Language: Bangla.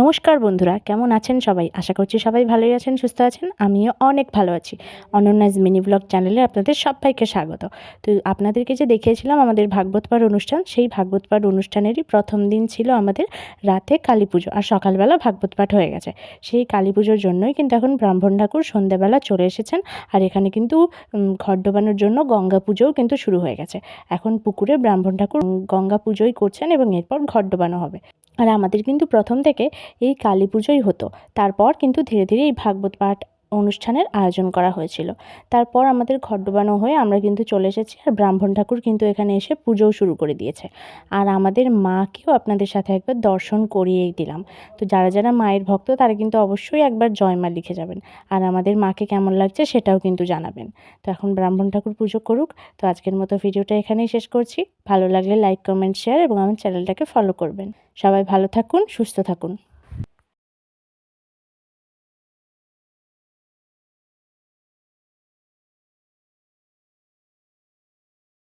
নমস্কার বন্ধুরা, কেমন আছেন সবাই? আশা করছি সবাই ভালোই আছেন, সুস্থ আছেন, আমিও অনেক ভালো আছি। অনন্যাস মিনি ব্লগ চ্যানেলে আপনাদের সবাইকে স্বাগত। তো আপনাদেরকে যে দেখিয়েছিলাম আমাদের ভাগবত পাঠ অনুষ্ঠান, সেই ভাগবত পাঠ অনুষ্ঠানেরই প্রথম দিন ছিল আমাদের রাতে কালী পুজো, আর সকালবেলা ভাগবত পাঠ হয়ে গেছে। সেই কালী পুজোর জন্যই কিন্তু এখন ব্রাহ্মণ ঠাকুর সন্ধেবেলা চলে এসেছেন, আর এখানে কিন্তু ঘট ডোবানোর জন্য গঙ্গা পুজোও কিন্তু শুরু হয়ে গেছে। এখন পুকুরে ব্রাহ্মণ ঠাকুর গঙ্গা পুজোই করছেন এবং এরপর ঘট ডোবানো হবে। আর আমাদের কিন্তু প্রথম থেকে এই কালী পুজোই হতো। তারপর কিন্তু ধীরে ধীরে এই ভাগবত পাঠ অনুষ্ঠানের আয়োজন করা হয়েছিল। তারপর আমাদের ঘট ডোবানো হয়ে আমরা কিন্তু চলে এসেছি আর ব্রাহ্মণ ঠাকুর কিন্তু এখানে এসে পুজোও শুরু করে দিয়েছে। আর আমাদের মাকেও আপনাদের সাথে একবার দর্শন করিয়েই দিলাম। তো যারা যারা মায়ের ভক্ত তারা কিন্তু অবশ্যই একবার জয় মা লিখে যাবেন। আর আমাদের মাকে কেমন লাগছে সেটাও কিন্তু জানাবেন। তো এখন ব্রাহ্মণ ঠাকুর পুজো করুক। তো আজকের মতো ভিডিওটা এখানেই শেষ করছি। ভালো লাগলে লাইক, কমেন্ট শেয়ার এবং আমার চ্যানেলটাকে ফলো করবেন। সবাই ভালো থাকুন, সুস্থ থাকুন।